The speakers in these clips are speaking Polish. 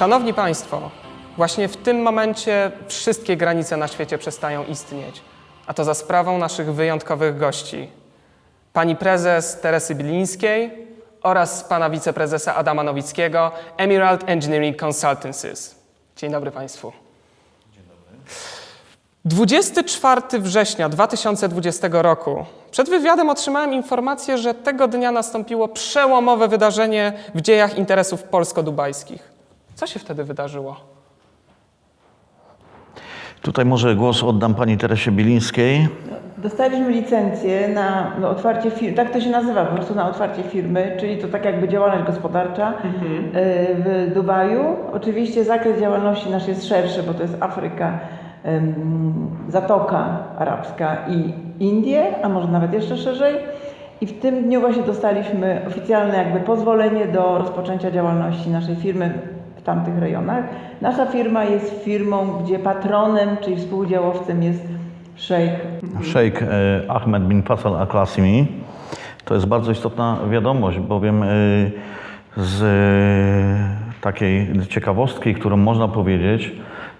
Szanowni Państwo, właśnie w tym momencie wszystkie granice na świecie przestają istnieć, a to za sprawą naszych wyjątkowych gości. Pani prezes Teresy Bilińskiej oraz pana wiceprezesa Adama Nowickiego, Emerald Engineering Consultancies. Dzień dobry Państwu. 24 września 2020 roku. Przed wywiadem otrzymałem informację, że tego dnia nastąpiło przełomowe wydarzenie w dziejach interesów polsko-dubajskich. Co się wtedy wydarzyło? Tutaj może głos oddam pani Teresie Bilińskiej. Dostaliśmy licencję na no, otwarcie firmy, tak to się nazywa po prostu na otwarcie firmy, czyli to tak jakby działalność gospodarcza y, w Dubaju. Oczywiście zakres działalności nasz jest szerszy, bo to jest Afryka, Zatoka Arabska i Indie, a może nawet jeszcze szerzej. I w tym dniu właśnie dostaliśmy oficjalne jakby pozwolenie do rozpoczęcia działalności naszej firmy w tamtych rejonach. Nasza firma jest firmą, gdzie patronem, czyli współdziałowcem jest szejk Szejk e, Ahmed bin Faisal Al-Qasimi. To jest bardzo istotna wiadomość, bowiem e, z e, takiej ciekawostki, którą można powiedzieć,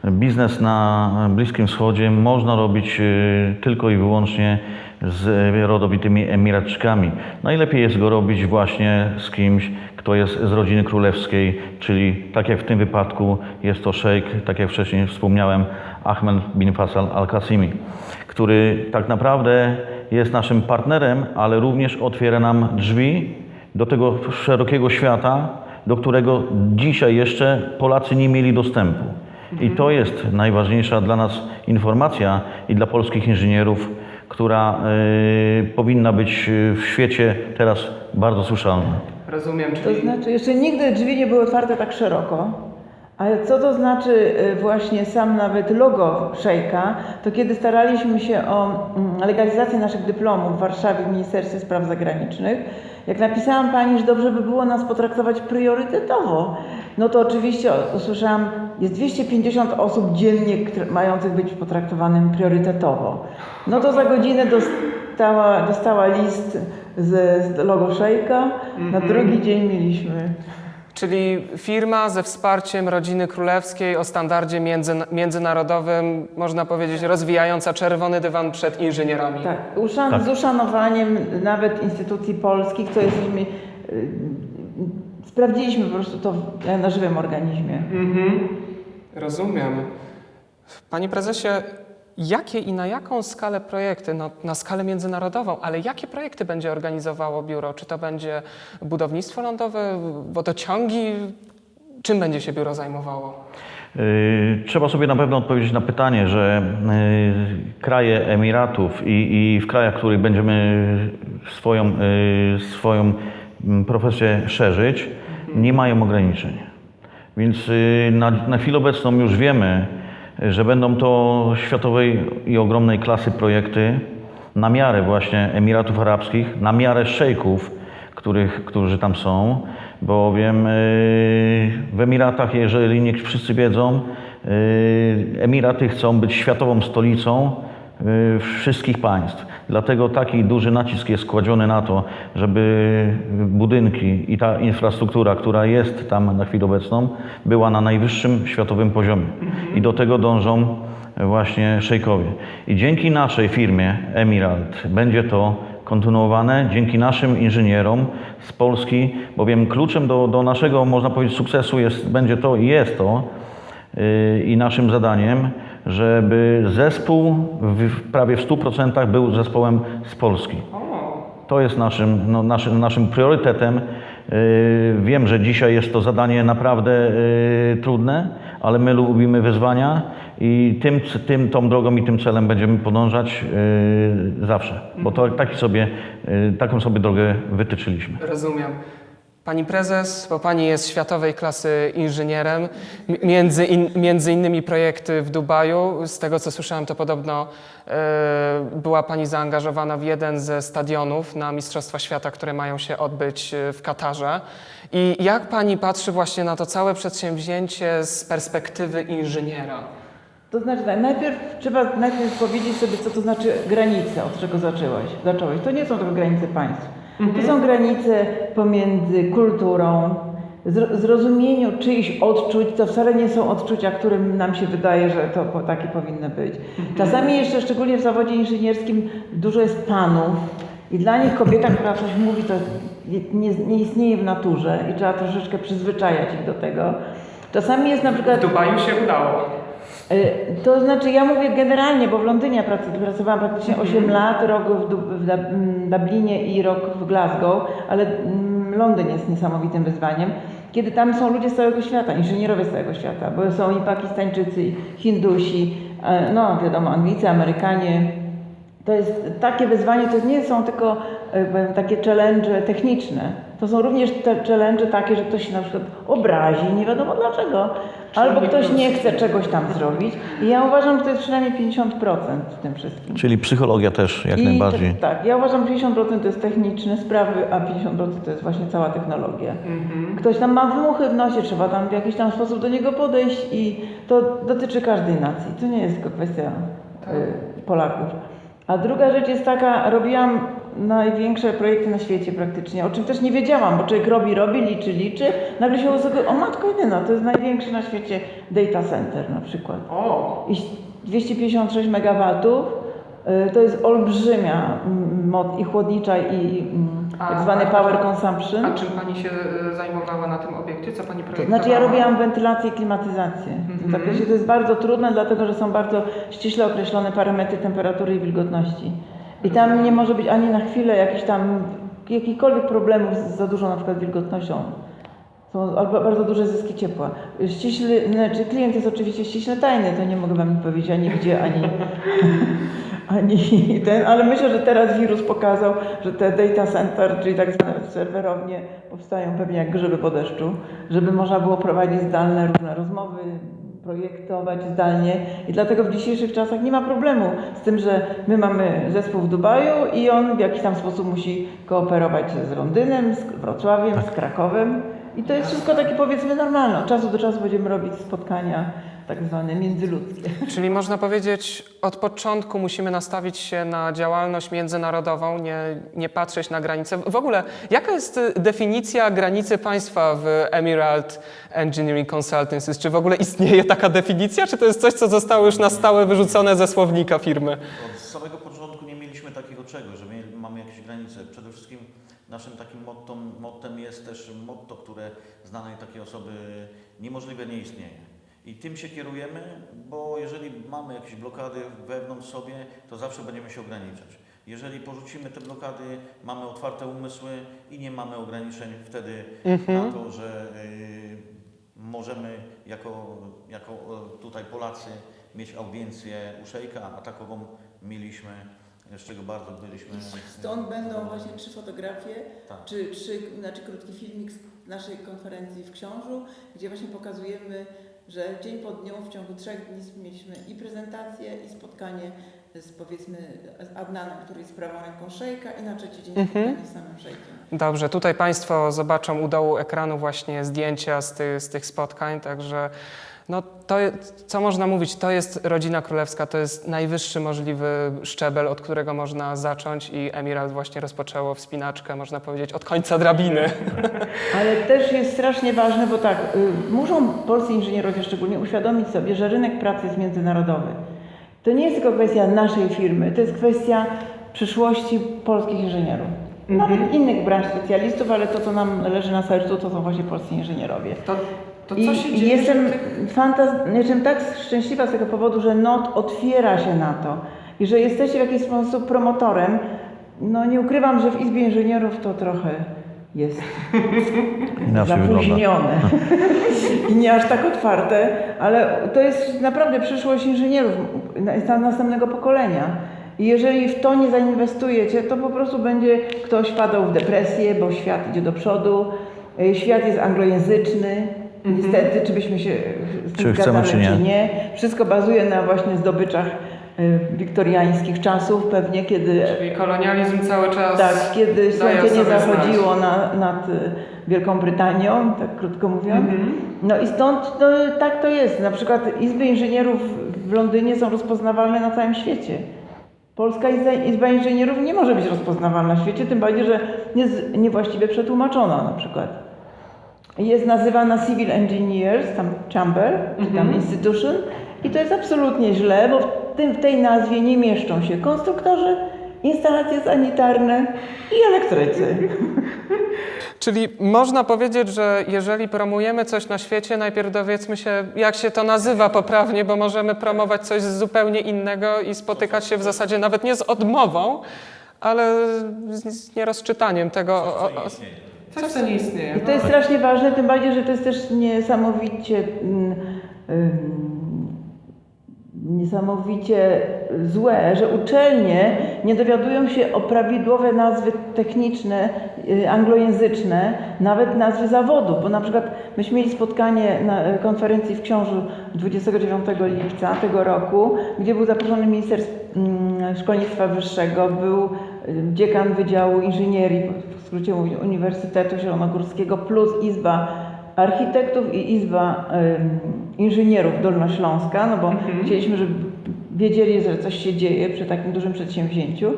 biznes na Bliskim Wschodzie można robić e, tylko i wyłącznie z rodowitymi Emiratczykami. Najlepiej jest go robić właśnie z kimś, kto jest z rodziny królewskiej, czyli tak jak w tym wypadku jest to szejk, tak jak wcześniej wspomniałem, Ahmed bin Faisal Al-Qasimi, który tak naprawdę jest naszym partnerem, ale również otwiera nam drzwi do tego szerokiego świata, do którego dzisiaj jeszcze Polacy nie mieli dostępu. I to jest najważniejsza dla nas informacja i dla polskich inżynierów, która y, powinna być w świecie teraz bardzo słyszalna. Rozumiem, To znaczy, jeszcze nigdy drzwi nie były otwarte tak szeroko. Ale co to znaczy y, właśnie sam nawet logo szejka, to kiedy staraliśmy się o mm, legalizację naszych dyplomów w Warszawie w Ministerstwie Spraw Zagranicznych, jak napisałam Pani, że dobrze by było nas potraktować priorytetowo, no to oczywiście usłyszałam, jest 250 osób dziennie mających być potraktowanym priorytetowo. No to za godzinę dostała, dostała list z, z logo szejka, na drugi dzień mieliśmy Czyli firma ze wsparciem rodziny królewskiej o standardzie między, międzynarodowym, można powiedzieć, rozwijająca czerwony dywan przed inżynierami. Tak, uszan- Tak. z uszanowaniem nawet instytucji polskich, co jesteśmy. Sprawdziliśmy po prostu to w- na żywym organizmie. Rozumiem. Panie prezesie, jakie i na jaką skalę projekty, no, na skalę międzynarodową, ale jakie projekty będzie organizowało biuro? Czy to będzie budownictwo lądowe, wodociągi? Czym będzie się biuro zajmowało? Y, Trzeba sobie na pewno odpowiedzieć na pytanie, że y, kraje Emiratów i, i w krajach, w których będziemy swoją, y, swoją mm, profesję szerzyć, nie mają ograniczeń. Więc na, na chwilę obecną już wiemy, że będą to światowej i ogromnej klasy projekty na miarę właśnie Emiratów Arabskich, na miarę szejków, których, którzy tam są, bowiem yy, w Emiratach, jeżeli nie wszyscy wiedzą, yy, Emiraty chcą być światową stolicą yy, wszystkich państw. Dlatego taki duży nacisk jest kładziony na to, żeby budynki i ta infrastruktura, która jest tam na chwilę obecną, była na najwyższym światowym poziomie. I do tego dążą właśnie szejkowie. I dzięki naszej firmie Emiralt będzie to kontynuowane, dzięki naszym inżynierom z Polski, bowiem kluczem do, do naszego, można powiedzieć, sukcesu jest, będzie to i jest to, yy, i naszym zadaniem, żeby zespół w, prawie w 100% był zespołem z Polski. To jest naszym, no, naszym, naszym priorytetem. Yy, Wiem, że dzisiaj jest to zadanie naprawdę yy, trudne, ale my lubimy wyzwania i tym, tym, tą drogą i tym celem będziemy podążać yy, zawsze, bo to taki sobie, taką sobie drogę wytyczyliśmy. Rozumiem. Pani prezes, bo pani jest światowej klasy inżynierem, między, in, między innymi projekty w Dubaju. Z tego co słyszałem, to podobno e, była pani zaangażowana w jeden ze stadionów na Mistrzostwa Świata, które mają się odbyć e, w Katarze. I jak pani patrzy właśnie na to całe przedsięwzięcie z perspektywy inżyniera? To znaczy, tak, najpierw trzeba najpierw powiedzieć sobie, co to znaczy granice, od czego zaczęłaś, zacząłeś. To nie są tylko granice państw. To są granice pomiędzy kulturą, zro- zrozumieniu czyichś odczuć, to wcale nie są odczucia, którym nam się wydaje, że to takie powinny być. Czasami jeszcze, szczególnie w zawodzie inżynierskim, dużo jest panów i dla nich kobieta, która coś mówi, to nie, nie istnieje w naturze i trzeba troszeczkę przyzwyczajać ich do tego. Czasami jest na przykład... W Dubaju się udało. Y, To znaczy, ja mówię generalnie, bo w Londynie prac- pracowałam praktycznie 8 lat, rok w, mm, Dublinie i rok w Glasgow, ale mm, Londyn jest niesamowitym wyzwaniem, kiedy tam są ludzie z całego świata, inżynierowie z całego świata, bo są i Pakistańczycy, i Hindusi, e, no wiadomo, Anglicy, Amerykanie. To jest takie wyzwanie, to nie są tylko e, takie challenge techniczne. To są również te challenge takie, że ktoś się na przykład obrazi, nie wiadomo dlaczego, albo ktoś nie chce czegoś tam zrobić. I ja uważam, że to jest przynajmniej 50% w tym wszystkim. Czyli psychologia też jak I najbardziej. te- tak, ja uważam, że 50% to jest techniczne sprawy, a 50% to jest właśnie cała technologia. Ktoś tam ma wymuchy w nosie, trzeba tam w jakiś tam sposób do niego podejść i to dotyczy każdej nacji. To nie jest tylko kwestia y, Polaków. A druga rzecz jest taka, robiłam największe projekty na świecie praktycznie, o czym też nie wiedziałam, bo człowiek robi, robi, liczy, liczy, nagle się uzgodzi, o matko jedyna, to jest największy na świecie data center na przykład. O, I 256 MW y, to jest olbrzymia mm, moc i chłodnicza i mm, A- tak zwany a- power consumption. a czym pani się e, zajmowała na tym obiekcie? Co pani To projektowała? znaczy ja robiłam wentylację i klimatyzację. W tym Mhm. zakresie to jest bardzo trudne, dlatego że są bardzo ściśle określone parametry temperatury i wilgotności. I tam nie może być ani na chwilę jakichś tam jakichkolwiek problemów z za dużą na przykład wilgotnością. Są bardzo duże zyski ciepła. Ściśle, znaczy klient jest oczywiście ściśle tajny, to nie mogę wam powiedzieć ani gdzie, ani, ani ten, ale myślę, że teraz wirus pokazał, że te data center, czyli tak zwane serwerownie powstają pewnie jak grzyby po deszczu, żeby można było prowadzić zdalne różne rozmowy, projektować zdalnie i dlatego w dzisiejszych czasach nie ma problemu z tym, że my mamy zespół w Dubaju i on w jakiś tam sposób musi kooperować z Londynem, z Wrocławiem, z Krakowem i to jest wszystko takie powiedzmy normalne. Od czasu do czasu będziemy robić spotkania tak zwane międzyludzkie. Czyli można powiedzieć, od początku musimy nastawić się na działalność międzynarodową, nie, nie patrzeć na granice. W ogóle, jaka jest y, definicja granicy państwa w Emerald Engineering Consultancy? Czy w ogóle istnieje taka definicja, czy to jest coś, co zostało już na stałe wyrzucone ze słownika firmy? Od samego początku nie mieliśmy takiego czegoś, że my mamy jakieś granice. Przede wszystkim naszym takim mottem, mottem jest też motto, które znanej takiej osoby niemożliwe nie istnieje. I tym się kierujemy, bo jeżeli mamy jakieś blokady wewnątrz sobie, to zawsze będziemy się ograniczać. Jeżeli porzucimy te blokady, mamy otwarte umysły i nie mamy ograniczeń wtedy na to, że y, możemy jako, jako tutaj Polacy mieć audiencję u szejka, a takową mieliśmy, z czego bardzo byliśmy. Stąd będą właśnie trzy fotografie, Tak. czy trzy, znaczy krótki filmik z naszej konferencji w Książu, gdzie właśnie pokazujemy, że dzień po dniu w ciągu trzech dni mieliśmy i prezentację, i spotkanie z powiedzmy z Adnanem, który jest prawą ręką szejka i na trzeci dzień spotkanie z samym szejkiem. Dobrze, tutaj Państwo zobaczą u dołu ekranu właśnie zdjęcia z, ty, z tych spotkań, także no to, co można mówić, to jest rodzina królewska, to jest najwyższy możliwy szczebel, od którego można zacząć i Emirat właśnie rozpoczęło wspinaczkę, można powiedzieć, od końca drabiny. Ale też jest strasznie ważne, bo tak, y, muszą polscy inżynierowie szczególnie uświadomić sobie, że rynek pracy jest międzynarodowy. To nie jest tylko kwestia naszej firmy, to jest kwestia przyszłości polskich inżynierów. Nawet innych branż specjalistów, ale to, co nam leży na sercu, to są właśnie polscy inżynierowie. To, to I, co się i dzieje? jestem, tych- fantaz- jestem tak szczęśliwa z tego powodu, że NOT otwiera się na to i że jesteście w jakiś sposób promotorem. No nie ukrywam, że w Izbie Inżynierów to trochę jest zapóźnione i nie aż tak otwarte, ale to jest naprawdę przyszłość inżynierów na- następnego pokolenia. I jeżeli w to nie zainwestujecie, to po prostu będzie ktoś padał w depresję, bo świat idzie do przodu, y, świat jest anglojęzyczny. Niestety, czy byśmy się Czy chcemy, czy nie. czy nie. Wszystko bazuje na właśnie zdobyczach y, wiktoriańskich czasów, pewnie kiedy Czyli kolonializm cały czas tak, kiedy słońce nie zachodziło na, nad y, Wielką Brytanią, tak krótko mówiąc. Mhm. No i stąd no, tak to jest. Na przykład Izby Inżynierów w Londynie są rozpoznawalne na całym świecie. Polska Izba, Inżynierów nie może być rozpoznawalna w świecie, tym bardziej, że jest niewłaściwie przetłumaczona na przykład. Jest nazywana Civil Engineers, tam Chamber, czy tam Institution i to jest absolutnie źle, bo w, tym, w tej nazwie nie mieszczą się konstruktorzy, instalacje sanitarne i elektrycy. Czyli można powiedzieć, że jeżeli promujemy coś na świecie, najpierw dowiedzmy się, jak się to nazywa poprawnie, bo możemy promować coś zupełnie innego i spotykać się w zasadzie nawet nie z odmową, ale z, z nierozczytaniem tego. O, o, Coś, co nie istnieje. I to jest strasznie ważne, tym bardziej, że to jest też niesamowicie, mm, niesamowicie złe, że uczelnie nie dowiadują się o prawidłowe nazwy techniczne, y, anglojęzyczne, nawet nazwy zawodów, bo na przykład myśmy mieli spotkanie na konferencji w Książu 29 lipca tego roku, gdzie był zaproszony minister mm, szkolnictwa wyższego, był y, dziekan Wydziału Inżynierii, w skrócie Uniwersytetu Zielonogórskiego, plus Izba Architektów i Izba Inżynierów Dolnośląska, no bo chcieliśmy, żeby wiedzieli, że coś się dzieje przy takim dużym przedsięwzięciu.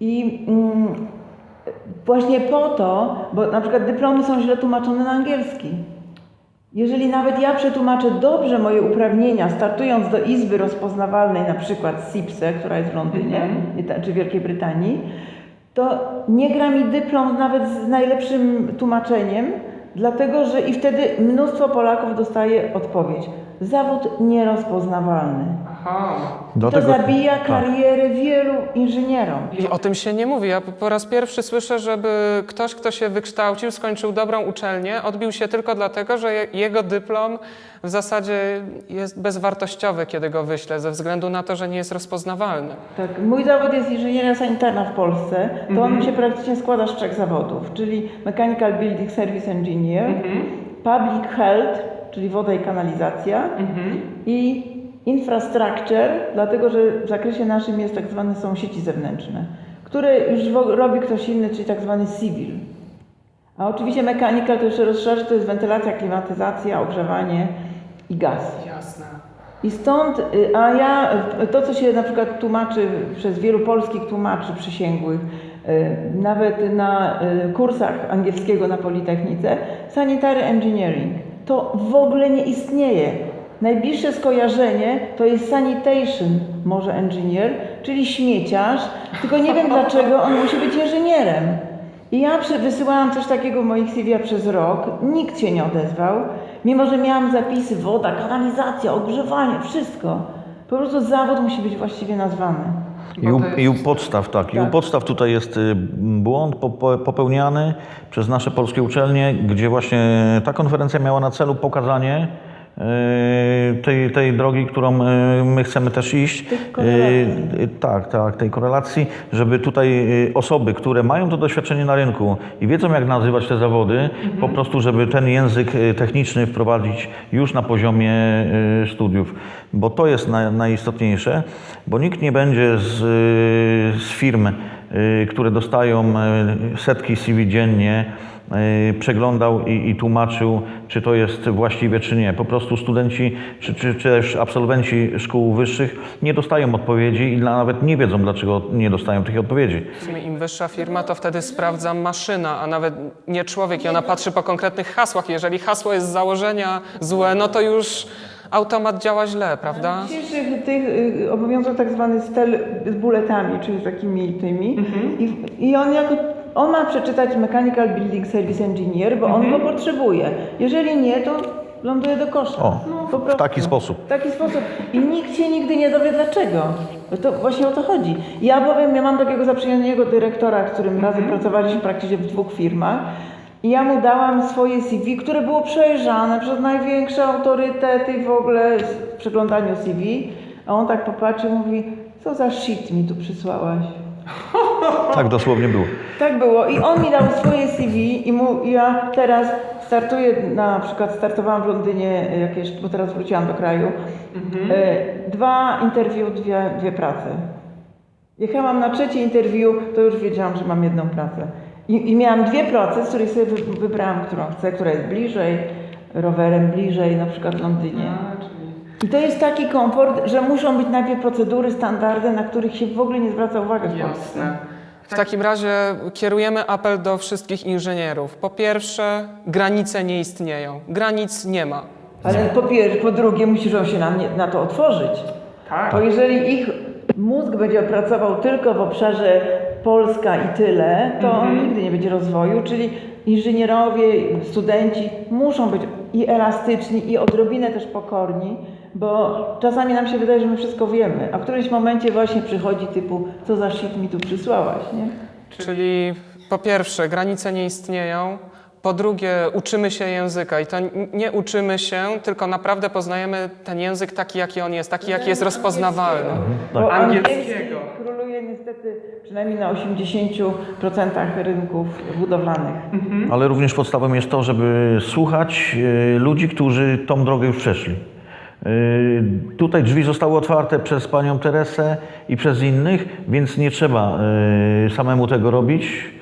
I mm, właśnie po to, bo na przykład dyplomy są źle tłumaczone na angielski. Jeżeli nawet ja przetłumaczę dobrze moje uprawnienia, startując do Izby Rozpoznawalnej, na przykład SIPSE, która jest w Londynie czy Wielkiej Brytanii, to nie gra mi dyplom nawet z najlepszym tłumaczeniem, dlatego że i wtedy mnóstwo Polaków dostaje odpowiedź. Zawód nierozpoznawalny. Aha. to zabija tak. karierę wielu inżynierom. I o tym się nie mówi. Ja po raz pierwszy słyszę, żeby ktoś, kto się wykształcił, skończył dobrą uczelnię, odbił się tylko dlatego, że je- jego dyplom w zasadzie jest bezwartościowy, kiedy go wyślę, ze względu na to, że nie jest rozpoznawalny. Tak, mój zawód jest inżynieria sanitarna w Polsce, to on się praktycznie składa z trzech zawodów, czyli Mechanical Building Service Engineer, Public Health, czyli woda i kanalizacja i Infrastructure, dlatego że w zakresie naszym jest tak zwane są sieci zewnętrzne, które już robi ktoś inny, czyli tak zwany civil. A oczywiście mechanical to jeszcze rozszerzy, to jest wentylacja, klimatyzacja, ogrzewanie i gaz. Jasne. I stąd, y, a ja, y, to co się na przykład tłumaczy przez wielu polskich tłumaczy przysięgłych, y, nawet na kursach angielskiego na Politechnice, sanitary engineering, to w ogóle nie istnieje. Najbliższe skojarzenie to jest sanitation, może engineer, czyli śmieciarz, tylko nie wiem dlaczego on musi być inżynierem. I ja wysyłałam coś takiego moich CV przez rok, nikt się nie odezwał, mimo że miałam zapisy woda, kanalizacja, ogrzewanie, wszystko. Po prostu zawód musi być właściwie nazwany. I u, I u podstaw, tak. I u Tak. podstaw tutaj jest y, błąd pope- popełniany przez nasze polskie uczelnie, gdzie właśnie ta konferencja miała na celu pokazanie tej, tej drogi, którą y, my chcemy też iść. Y, Tak, tak, tej korelacji, żeby tutaj osoby, które mają to doświadczenie na rynku i wiedzą, jak nazywać te zawody, po prostu, żeby ten język techniczny wprowadzić już na poziomie studiów, bo to jest na, najistotniejsze, bo nikt nie będzie z, z firm, y, które dostają y, setki CV dziennie, y, przeglądał i, i tłumaczył, czy to jest właściwe, czy nie. Po prostu studenci, czy, czy, czy też absolwenci szkół wyższych nie dostają odpowiedzi i nawet nie wiedzą, dlaczego nie dostają tych odpowiedzi. Im wyższa firma, to wtedy sprawdza maszyna, a nawet nie człowiek i ona patrzy po konkretnych hasłach. Jeżeli hasło jest z założenia złe, no to już automat działa źle, prawda? W dzisiejszych tych y, obowiązał tak zwany stel z buletami, czyli z takimi tymi. I, I on jako on ma przeczytać Mechanical Building Service Engineer, bo on go potrzebuje. Jeżeli nie, to ląduje do kosza. O, Po w taki sposób. W taki sposób. I nikt się nigdy nie dowie dlaczego. Bo To właśnie o to chodzi. Ja powiem, ja mam takiego zaprzyjaźnionego dyrektora, z którym razem pracowaliśmy praktycznie w dwóch firmach. I ja mu dałam swoje CV, które było przejrzane przez największe autorytety w ogóle w przeglądaniu CV. A on tak popatrzył i mówi, co za shit mi tu przysłałaś. Tak dosłownie było. Tak było. I on mi dał swoje CV i mu, ja teraz startuję, na przykład startowałam w Londynie jakieś, bo teraz wróciłam do kraju. E, dwa interview, dwie, dwie prace. Jechałam na trzecie interview, to już wiedziałam, że mam jedną pracę. I, i miałam dwie prace, z których sobie wy- wybrałam, którą chcę, która jest bliżej, rowerem bliżej, na przykład w Londynie. I to jest taki komfort, że muszą być najpierw procedury, standardy, na których się w ogóle nie zwraca uwagi w Polsce. Jasne. W takim razie kierujemy apel do wszystkich inżynierów. Po pierwsze, granice nie istnieją. Granic nie ma. Ale po pierwsze, po drugie musisz się na, nie- na to otworzyć. Tak. Bo jeżeli ich mózg będzie pracował tylko w obszarze Polska i tyle, to on nigdy nie będzie rozwoju, czyli inżynierowie, studenci muszą być i elastyczni, i odrobinę też pokorni, bo czasami nam się wydaje, że my wszystko wiemy, a w którymś momencie właśnie przychodzi typu, co za shit mi tu przysłałaś, nie? Czyli po pierwsze, granice nie istnieją. Po drugie, uczymy się języka i to nie uczymy się, tylko naprawdę poznajemy ten język taki, jaki on jest, taki, jaki jest rozpoznawalny. Bo Angielskiego. angielski króluje niestety przynajmniej na 80% rynków budowlanych. Ale również podstawą jest to, żeby słuchać e, ludzi, którzy tą drogę już przeszli. E, Tutaj drzwi zostały otwarte przez panią Teresę i przez innych, więc nie trzeba e, samemu tego robić.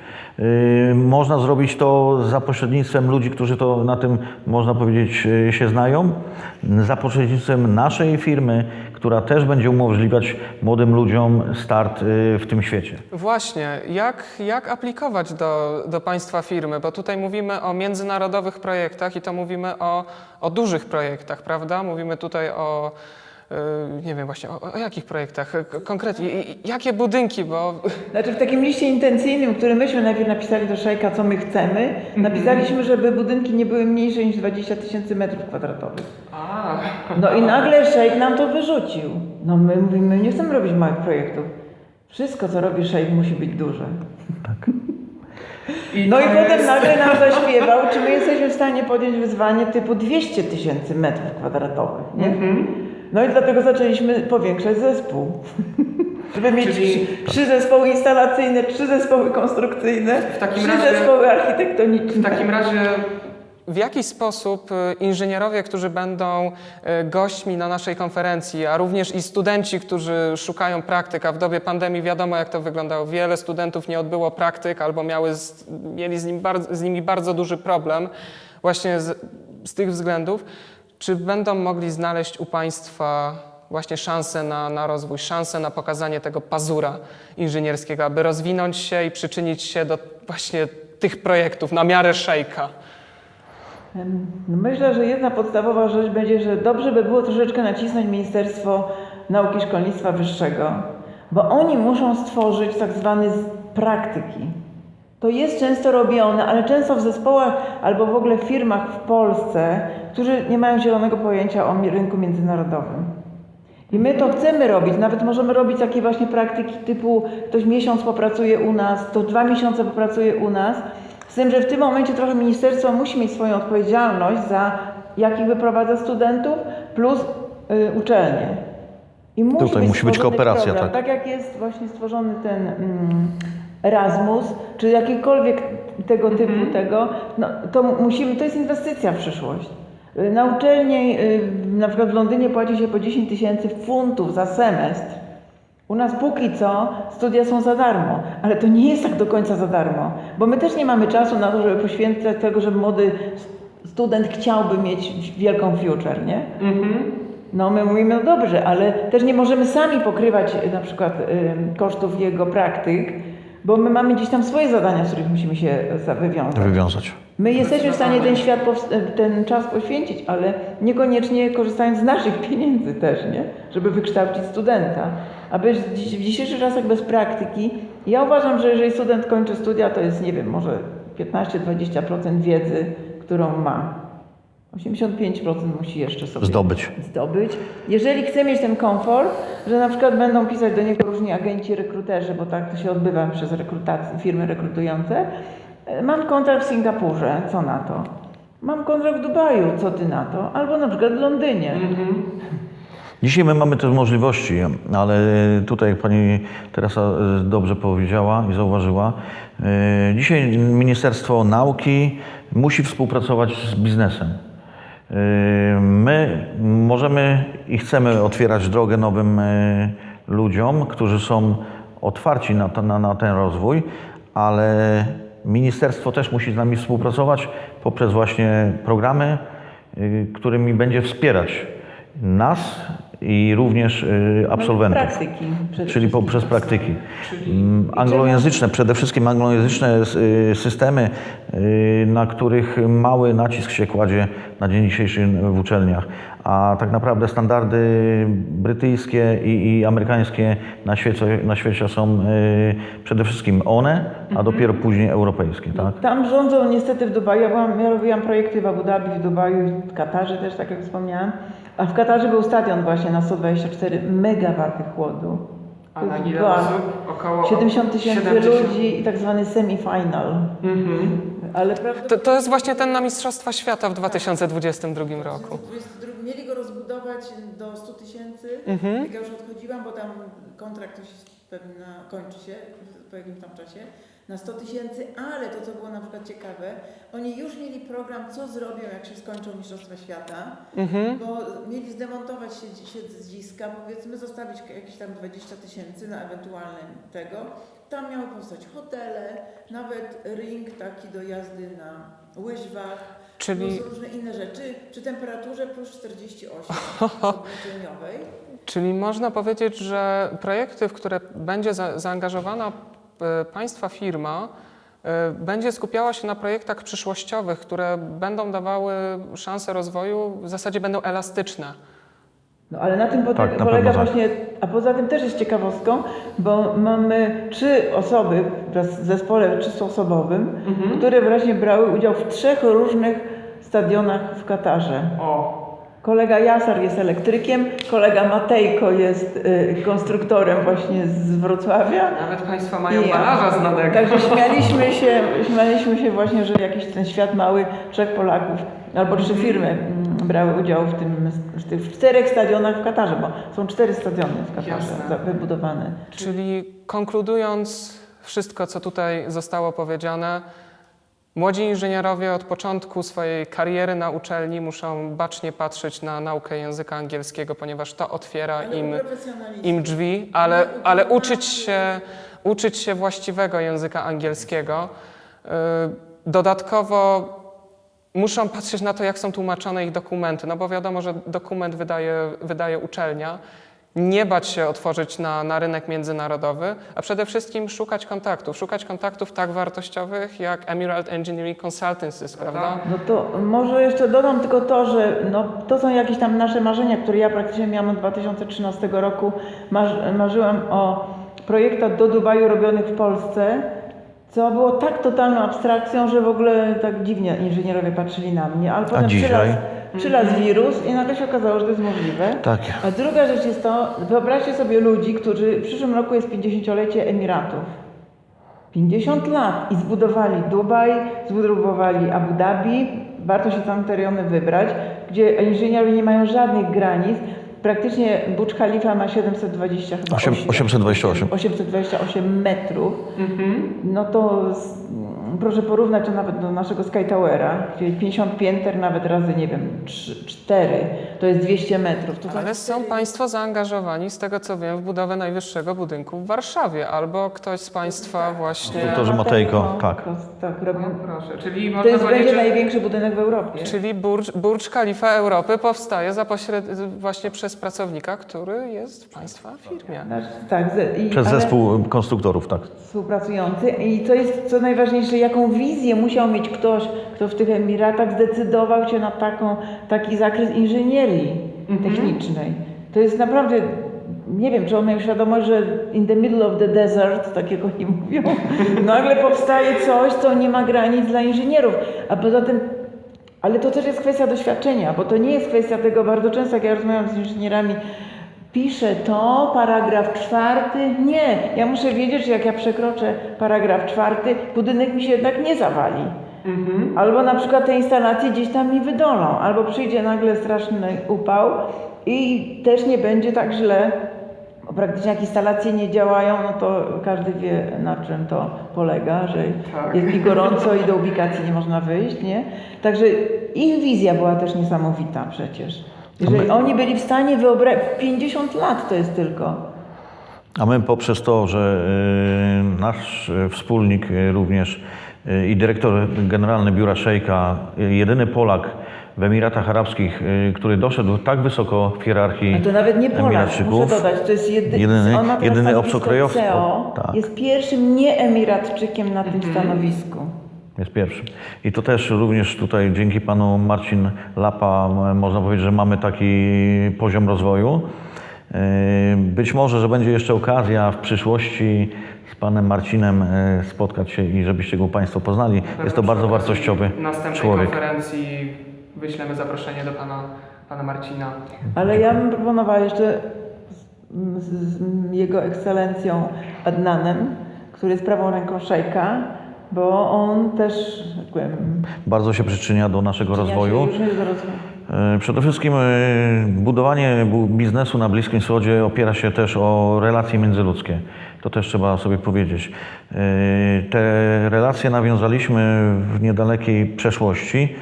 E, Można zrobić to za pośrednictwem ludzi, którzy to na tym, można powiedzieć, e, się znają, za pośrednictwem naszej firmy, która też będzie umożliwiać młodym ludziom start e, w tym świecie. Właśnie, jak, jak aplikować do, do Państwa firmy? Bo tutaj mówimy o międzynarodowych projektach i to mówimy o, o dużych projektach, prawda? Mówimy tutaj o, y, nie wiem właśnie, o, o jakich projektach K- konkretnie, jakie budynki, bo Znaczy w takim liście intencyjnym, który myśmy najpierw napisali do Szejka, co my chcemy, napisaliśmy, żeby budynki nie były mniejsze niż 20 tysięcy metrów kwadratowych. A, No i nagle Szejk nam to wyrzucił. No my mówimy, nie chcemy robić małych projektów. Wszystko, co robi Szejk, musi być duże. i No i to potem jest- nagle nam zaśpiewał, czy my jesteśmy w stanie podjąć wyzwanie typu 200 tysięcy metrów kwadratowych, nie? No i dlatego zaczęliśmy powiększać zespół. Żeby mieć Czyli- trzy, zespoły instalacyjne, trzy zespoły konstrukcyjne, W takim trzy razie- zespoły architektoniczne. W takim razie w jaki sposób y, inżynierowie, którzy będą y, gośćmi na naszej konferencji, a również i studenci, którzy szukają praktyk, a w dobie pandemii wiadomo jak to wyglądało, wiele studentów nie odbyło praktyk albo miały z, mieli z, nim bardzo, z nimi bardzo duży problem właśnie z, z tych względów, czy będą mogli znaleźć u Państwa właśnie szansę na, na rozwój, szansę na pokazanie tego pazura inżynierskiego, aby rozwinąć się i przyczynić się do właśnie tych projektów na miarę szejka. Myślę, że jedna podstawowa rzecz będzie, że dobrze by było troszeczkę nacisnąć Ministerstwo Nauki i Szkolnictwa Wyższego, bo oni muszą stworzyć tak zwane z- praktyki. To jest często robione, ale często w zespołach albo w ogóle w firmach w Polsce, którzy nie mają zielonego pojęcia o rynku międzynarodowym. I my to chcemy robić, nawet możemy robić takie właśnie praktyki typu ktoś miesiąc popracuje u nas, to dwa miesiące popracuje u nas, z tym, że w tym momencie trochę ministerstwo musi mieć swoją odpowiedzialność za jakich wyprowadza studentów plus y, uczelnie. I musi Tutaj musi być kooperacja, program, tak. tak jak jest właśnie stworzony ten mm, Erasmus, czy jakikolwiek tego typu tego, no, to musimy, to jest inwestycja w przyszłość. Y, Na uczelni, y, na przykład w Londynie płaci się po 10 tysięcy funtów za semestr. U nas póki co studia są za darmo, ale to nie jest tak do końca za darmo, bo my też nie mamy czasu na to, żeby poświęcać tego, żeby młody student chciałby mieć wielką future, nie? No my mówimy, no dobrze, ale też nie możemy sami pokrywać y, na przykład kosztów jego praktyk, bo my mamy gdzieś tam swoje zadania, z których musimy się za- wywiązać. Wywiązać. My jesteśmy w stanie ten świat, ten czas poświęcić, ale niekoniecznie korzystając z naszych pieniędzy też, nie? Żeby wykształcić studenta. A bez, dziś- w dzisiejszych czasach bez praktyki, ja uważam, że jeżeli student kończy studia, to jest, nie wiem, może 15-20% wiedzy, którą ma. 85% musi jeszcze sobie Zdobyć. zdobyć. Jeżeli chce mieć ten komfort, że na przykład będą pisać do niego różni agenci, rekruterzy, bo tak to się odbywa przez rekrutacje, firmy rekrutujące. e, Mam kontrakt w Singapurze, co na to? Mam kontrakt w Dubaju, co ty na to? Albo na przykład w Londynie. Dzisiaj my mamy te możliwości, ale tutaj jak pani Teresa e, dobrze powiedziała i zauważyła, e, dzisiaj Ministerstwo Nauki musi współpracować z biznesem. E, My możemy i chcemy otwierać drogę nowym e, ludziom, którzy są otwarci na, to, na, na ten rozwój, ale ministerstwo też musi z nami współpracować poprzez właśnie programy, y, którymi będzie wspierać nas i również y, absolwentów. Praktyki. Czyli poprzez praktyki. Mm, Anglojęzyczne, przede wszystkim anglojęzyczne y, systemy, y, na których mały nacisk się kładzie na dzień dzisiejszy w uczelniach. A tak naprawdę standardy brytyjskie i, i amerykańskie na świecie, na świecie są przede wszystkim one, a dopiero później europejskie. Tak? Tam rządzą niestety w Dubaju. Ja, byłam, ja robiłam projekty w Abu Dhabi, w Dubaju, i w Katarze też, tak jak wspomniałam. A w Katarze był stadion właśnie na 124 megawaty chłodu. A na ile była osób? Około 70 tysięcy 70. ludzi i tak zwany semifinal. Mhm. Ale prawda, To, to jest właśnie ten na Mistrzostwa Świata w 2022 roku. 22 mieli go rozbudować do 100 tysięcy. Jak ja już odchodziłam, bo tam kontrakt to się pewnie na, kończy się po jakimś tam czasie, na 100 tysięcy, ale to, co było na przykład ciekawe, oni już mieli program, co zrobią, jak się skończą Mistrzostwa Świata, bo mieli zdemontować siedzi- siedziska, powiedzmy, zostawić jakieś tam 20 tysięcy na ewentualne tego. Tam miały powstać hotele, nawet ring taki do jazdy na łyżwach, Czyli- różne inne rzeczy, przy temperaturze plus 48 obliczeniowej. Czyli można powiedzieć, że projekty, w które będzie za, zaangażowana państwa firma, e, będzie skupiała się na projektach przyszłościowych, które będą dawały szansę rozwoju, w zasadzie będą elastyczne. No ale na tym Tak, na polega pewno tak. właśnie, a poza tym też jest ciekawostką, bo mamy trzy osoby z zespole trzyosobowym, które właśnie brały udział w trzech różnych stadionach w Katarze. O, Kolega Jasar jest elektrykiem, kolega Matejko jest y, konstruktorem właśnie z Wrocławia. nawet Państwo mają I ja. malarza znanego. Także śmialiśmy się, śmialiśmy się właśnie, że jakiś ten świat mały, trzech Polaków albo trzy firmy mm, brały udział w, tym, w tych czterech stadionach w Katarze, bo są cztery stadiony w Katarze Jasne. wybudowane. Czyli konkludując wszystko, co tutaj zostało powiedziane, młodzi inżynierowie od początku swojej kariery na uczelni muszą bacznie patrzeć na naukę języka angielskiego, ponieważ to otwiera im, im drzwi, ale, ale uczyć, się, uczyć się właściwego języka angielskiego. Yy, Dodatkowo muszą patrzeć na to, jak są tłumaczone ich dokumenty, no bo wiadomo, że dokument wydaje, wydaje uczelnia. Nie bać się otworzyć na, na rynek międzynarodowy, a przede wszystkim szukać kontaktów. Szukać kontaktów tak wartościowych jak Emerald Engineering Consultancies, prawda? No to może jeszcze dodam tylko to, że no, to są jakieś tam nasze marzenia, które ja praktycznie miałam od 2013 roku. Marz, marzyłam o projektach do Dubaju robionych w Polsce, co było tak totalną abstrakcją, że w ogóle tak dziwnie inżynierowie patrzyli na mnie. Ale potem dzisiaj? przylazł, przylazł wirus i nagle się okazało, że to jest możliwe. Tak. A druga rzecz jest to, wyobraźcie sobie ludzi, którzy w przyszłym roku jest 50-lecie Emiratów. 50 lat i zbudowali Dubaj, zbudowali Abu Dhabi, warto się tam te rejony wybrać, gdzie inżynierowie nie mają żadnych granic. Praktycznie Burj Khalifa ma 720 chyba Osiem- osi- 828. 828 metrów. No to proszę porównać to nawet do naszego Sky Towera, czyli 50 pięter nawet razy, nie wiem, 3, 4, to jest 200 metrów. To Ale są Państwo zaangażowani, z tego co wiem, w budowę najwyższego budynku w Warszawie, albo ktoś z Państwa właśnie. Doktorze Matejko, tak. To, tak, robią. No proszę, czyli To jest, będzie że największy budynek w Europie. Czyli Burj, Burj Khalifa Europy powstaje za pośred... właśnie przez pracownika, który jest w Państwa firmie. Znaczy, Tak, ze- i, Przez ale zespół konstruktorów, tak. współpracujący. I co jest co najważniejsze, jaką wizję musiał mieć ktoś, kto w tych Emiratach zdecydował się na taką, taki zakres inżynierii technicznej. To jest naprawdę, nie wiem, czy on miał świadomość, że in the middle of the desert, tak jak oni mówią, nagle powstaje coś, co nie ma granic dla inżynierów. A poza tym ale to też jest kwestia doświadczenia, bo to nie jest kwestia tego, bardzo często jak ja rozmawiam z inżynierami, piszę to, paragraf czwarty, nie, ja muszę wiedzieć, że jak ja przekroczę paragraf czwarty, budynek mi się jednak nie zawali. Albo na przykład te instalacje gdzieś tam mi wydolą, albo przyjdzie nagle straszny upał i też nie będzie tak źle, bo praktycznie jak instalacje nie działają, no to każdy wie na czym to polega, że Tak. jest mi gorąco i do ubikacji nie można wyjść, nie? Także ich wizja była też niesamowita przecież. Jeżeli oni byli w stanie wyobrazić, 50 lat to jest tylko. A my poprzez to, że y, nasz y, wspólnik y, również i dyrektor generalny biura Szejka, jedyny Polak w Emiratach Arabskich, który doszedł tak wysoko w hierarchii A to nawet nie Polak, muszę dodać, to jest jedy, Jedyny- jedyny obcokrajowcy. CEO, Tak. jest pierwszym nie-emiratczykiem na tym stanowisku. Jest pierwszy. I to też również tutaj dzięki panu Marcin Lapa m, można powiedzieć, że mamy taki poziom rozwoju. Yy, Być może, że będzie jeszcze okazja w przyszłości z panem Marcinem yy, spotkać się i żebyście go państwo poznali. Jest to przy bardzo okazji wartościowy następnej człowiek. konferencji wyślemy zaproszenie do pana, pana Marcina. Ale ja bym proponowała jeszcze z, z, z jego ekscelencją Adnanem, który jest prawą ręką szejka, bo on też, tak powiem, Bardzo się przyczynia do naszego rozwoju. Do rozwoju. E, Przede wszystkim e, budowanie bu- biznesu na Bliskim Wschodzie opiera się też o relacje międzyludzkie. To też trzeba sobie powiedzieć. E, Te relacje nawiązaliśmy w niedalekiej przeszłości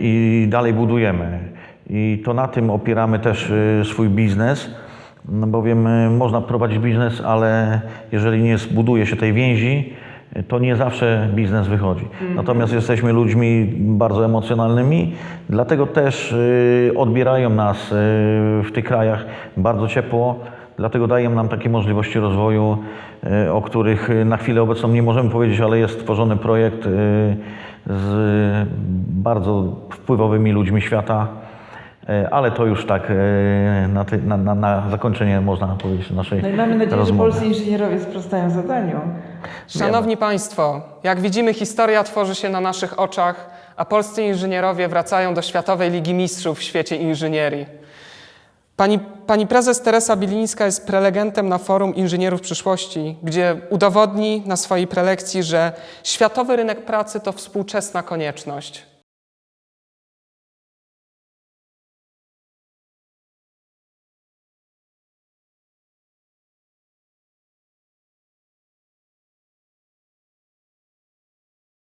i dalej budujemy. I to na tym opieramy też swój biznes, no bowiem można prowadzić biznes, ale jeżeli nie zbuduje się tej więzi, to nie zawsze biznes wychodzi. Natomiast jesteśmy ludźmi bardzo emocjonalnymi, dlatego też y, odbierają nas y, w tych krajach bardzo ciepło, dlatego dają nam takie możliwości rozwoju, y, o których na chwilę obecną nie możemy powiedzieć, ale jest tworzony projekt z bardzo wpływowymi ludźmi świata. Y, Ale to już tak y, na, ty, na, na, na zakończenie można powiedzieć naszej No i mamy nadzieję, rozmowy. że polscy inżynierowie sprostają zadaniu. Szanowni Państwo, jak widzimy, historia tworzy się na naszych oczach, a polscy inżynierowie wracają do Światowej Ligi Mistrzów w świecie inżynierii. Pani, pani prezes Teresa Bilińska jest prelegentem na forum Inżynierów Przyszłości, gdzie udowodni na swojej prelekcji, że światowy rynek pracy to współczesna konieczność.